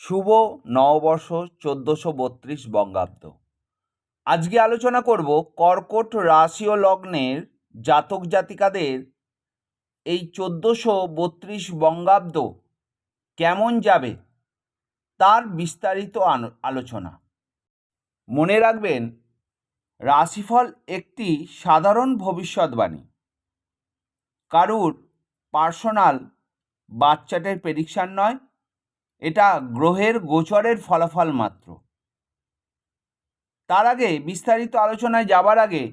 শুভ নববর্ষ চোদ্দোশো বত্রিশ বঙ্গাব্দ। আজকে আলোচনা করব কর্কট রাশি ও লগ্নের জাতক জাতিকাদের এই চোদ্দোশো বত্রিশ বঙ্গাব্দ কেমন যাবে তার বিস্তারিত আলোচনা। মনে রাখবেন, রাশিফল একটি সাধারণ ভবিষ্যৎবাণী। কারুর পার্সোনাল বাচ্চাটের প্রেডিকশান নয় এটা গ্রহের গোচরের ফলাফল মাত্র। তার আগে বিস্তারিত আলোচনায় যাবার আগে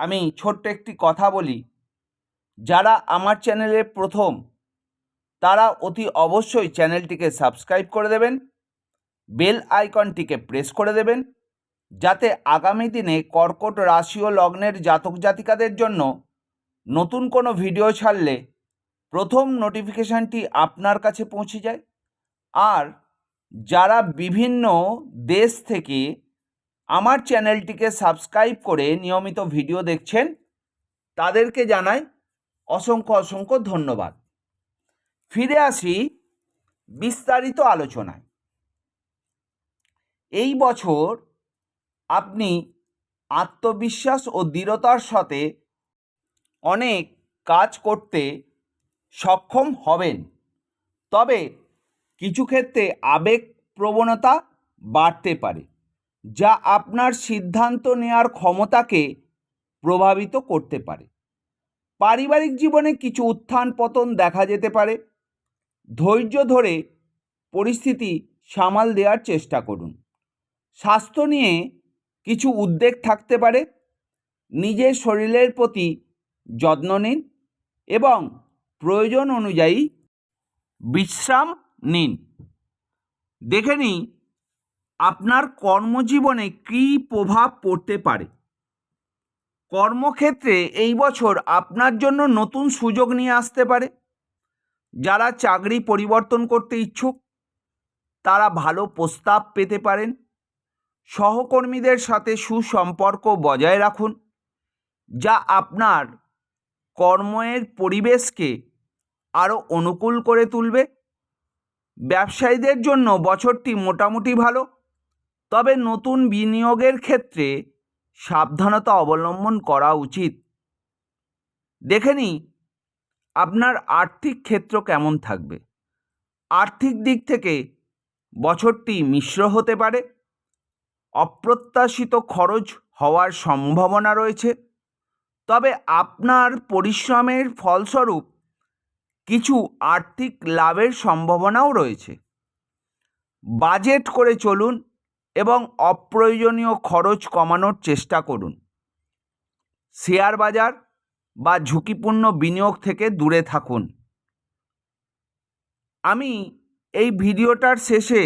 আমি ছোট্ট একটি কথা বলি। যারা আমার চ্যানেলে প্রথম, তারা অতি অবশ্যই চ্যানেলটিকে সাবস্ক্রাইব করে দেবেন, বেল আইকনটিকে প্রেস করে দেবেন, যাতে আগামী দিনে কর্কট রাশি ও লগ্নের জাতক জাতিকাদের জন্য নতুন কোনো ভিডিও ছাড়লে প্রথম নোটিফিকেশানটি আপনার কাছে পৌঁছে যায়। আর যারা বিভিন্ন দেশ থেকে আমার চ্যানেলটিকে সাবস্ক্রাইব করে নিয়মিত ভিডিও দেখছেন, তাদেরকে জানাই অসংখ্য অসংখ্য ধন্যবাদ। ফিরে আসি বিস্তারিত আলোচনায়। এই বছর আপনি আত্মবিশ্বাস ও দৃঢ়তার সাথে অনেক কাজ করতে সক্ষম হবেন। তবে কিছু ক্ষেত্রে আবেগ প্রবণতা বাড়তে পারে, যা আপনার সিদ্ধান্ত নেওয়ার ক্ষমতাকে প্রভাবিত করতে পারে। পারিবারিক জীবনে কিছু উত্থান পতন দেখা যেতে পারে। ধৈর্য ধরে পরিস্থিতি সামাল দেওয়ার চেষ্টা করুন। স্বাস্থ্য নিয়ে কিছু উদ্বেগ থাকতে পারে। নিজের শরীরের প্রতি যত্ন নিন এবং প্রয়োজন অনুযায়ী বিশ্রাম নিন। দেখে নিই আপনার কর্মজীবনে কী প্রভাব পড়তে পারে। কর্মক্ষেত্রে এই বছর আপনার জন্য নতুন সুযোগ নিয়ে আসতে পারে। যারা চাকরি পরিবর্তন করতে ইচ্ছুক, তারা ভালো প্রস্তাব পেতে পারেন। সহকর্মীদের সাথে সুসম্পর্ক বজায় রাখুন, যা আপনার কর্মের পরিবেশকে আরও অনুকূল করে তুলবে। ব্যবসায়ীদের জন্য বছরটি মোটামুটি ভালো। তবে নতুন বিনিয়োগের ক্ষেত্রে সাবধানতা অবলম্বন করা উচিত। দেখে নিই, আপনার আর্থিক ক্ষেত্র কেমন থাকবে? আর্থিক দিক থেকে বছরটি মিশ্র হতে পারে। অপ্রত্যাশিত খরচ হওয়ার সম্ভাবনা রয়েছে। তবে আপনার পরিশ্রমের ফলস্বরূপ কিছু আর্থিক লাভের সম্ভাবনাও রয়েছে। বাজেট করে চলুন এবং অপ্রয়োজনীয় খরচ কমানোর চেষ্টা করুন। শেয়ার বাজার বা ঝুঁকিপূর্ণ বিনিয়োগ থেকে দূরে থাকুন। আমি এই ভিডিওটার শেষে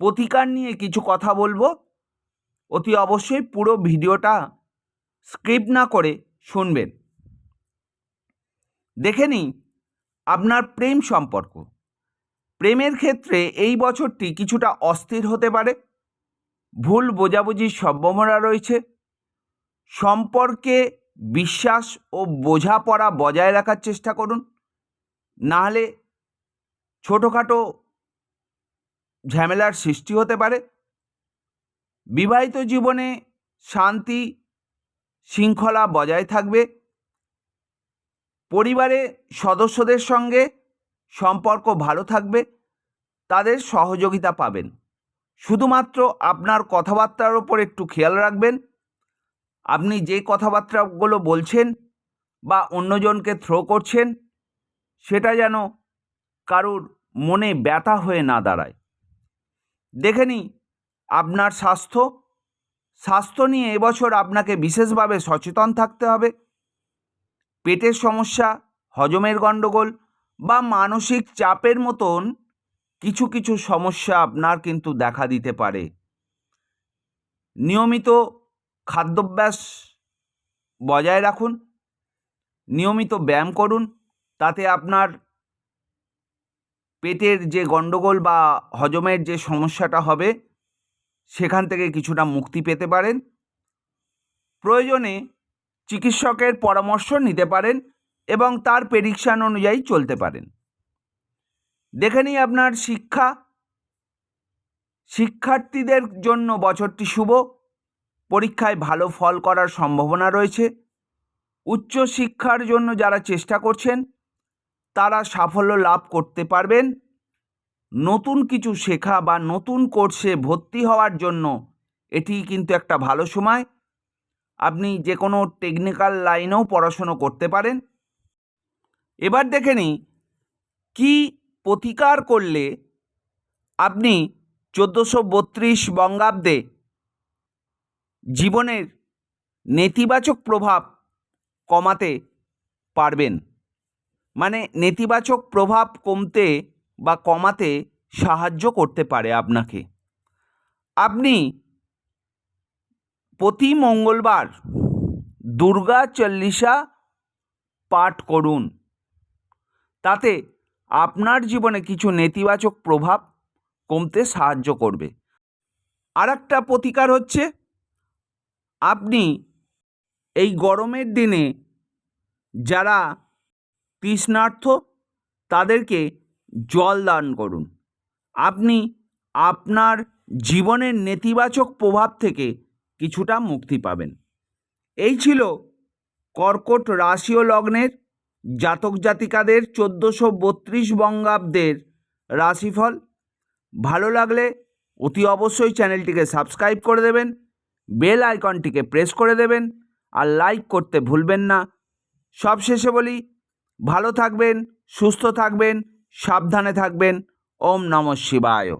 প্রতিকার নিয়ে কিছু কথা বলব। অতি অবশ্যই পুরো ভিডিওটা স্ক্রিপ্ট না করে শুনবেন। দেখে নিই আপনার প্রেম সম্পর্ক। প্রেমের ক্ষেত্রে এই বছরটি কিছুটা অস্থির হতে পারে। ভুল বোঝাবুঝির সম্ভাবনা রয়েছে। সম্পর্কে বিশ্বাস ও বোঝাপড়া বজায় রাখার চেষ্টা করুন। নাহলে ছোটোখাটো ঝামেলার সৃষ্টি হতে পারে। বিবাহিত জীবনে শান্তি, শৃঙ্খলা বজায় থাকবে। পরিবারে সদস্যদের সঙ্গে সম্পর্ক ভালো থাকবে, তাদের সহযোগিতা পাবেন। শুধুমাত্র আপনার কথাবার্তার ওপর একটু খেয়াল রাখবেন। আপনি যে কথাবার্তাগুলো বলছেন বা অন্যজনকে থ্রো করছেন, সেটা যেন কারুর মনে ব্যথা হয়ে না দাঁড়ায়। দেখে নিই আপনার স্বাস্থ্য স্বাস্থ্য নিয়ে এবছর আপনাকে বিশেষভাবে সচেতন থাকতে হবে। পেটের সমস্যা, হজমের গণ্ডগোল বা মানসিক চাপের মতন কিছু কিছু সমস্যা আপনার কিন্তু দেখা দিতে পারে। নিয়মিত খাদ্যাভ্যাস বজায় রাখুন, নিয়মিত ব্যায়াম করুন, তাতে আপনার পেটের যে গণ্ডগোল বা হজমের যে সমস্যাটা হবে, সেখান থেকে কিছুটা মুক্তি পেতে পারেন। প্রয়োজনে চিকিৎসকের পরামর্শ নিতে পারেন এবং তার প্রেডিকশান অনুযায়ী চলতে পারেন। দেখে নিই আপনার শিক্ষা। শিক্ষার্থীদের জন্য বছরটি শুভ। পরীক্ষায় ভালো ফল করার সম্ভাবনা রয়েছে। উচ্চ শিক্ষার জন্য যারা চেষ্টা করছেন, তারা সাফল্য লাভ করতে পারবেন। নতুন কিছু শেখা বা নতুন কোর্সে ভর্তি হওয়ার জন্য এটি কিন্তু একটা ভালো সময়। আপনি যে কোনো টেকনিক্যাল লাইনেও পড়াশুনো করতে পারেন। এবার দেখে নিই, কী প্রতিকার করলে আপনি চোদ্দোশো বত্রিশ বঙ্গাব্দে জীবনের নেতিবাচক প্রভাব কমাতে পারবেন? মানে নেতিবাচক প্রভাব কমতে বা কমাতে সাহায্য করতে পারে আপনাকে। আপনি প্রতি মঙ্গলবার দুর্গা চল্লিশা পাঠ করুন। তাতে আপনার জীবনে কিছু নেতিবাচক প্রভাব কমতে সাহায্য করবে। আর একটা প্রতিকার হচ্ছে, আপনি এই গরমের দিনে যারা তৃষ্ণার্থ, তাদেরকে জল দান করুন। আপনি আপনার জীবনের নেতিবাচক প্রভাব থেকে কিছুটা মুক্তি পাবেন। এই ছিল কর্কট রাশি ও লগ্নের জাতক জাতিকাদের চোদ্দোশো বত্রিশ বঙ্গাব্দের রাশিফল। ভালো লাগলে অতি অবশ্যই চ্যানেলটিকে সাবস্ক্রাইব করে দেবেন, বেল আইকনটিকে প্রেস করে দেবেন, আর লাইক করতে ভুলবেন না। সব শেষে বলি, ভালো থাকবেন, সুস্থ থাকবেন, সাবধানে থাকবেন। ওম নমঃ শিবায়।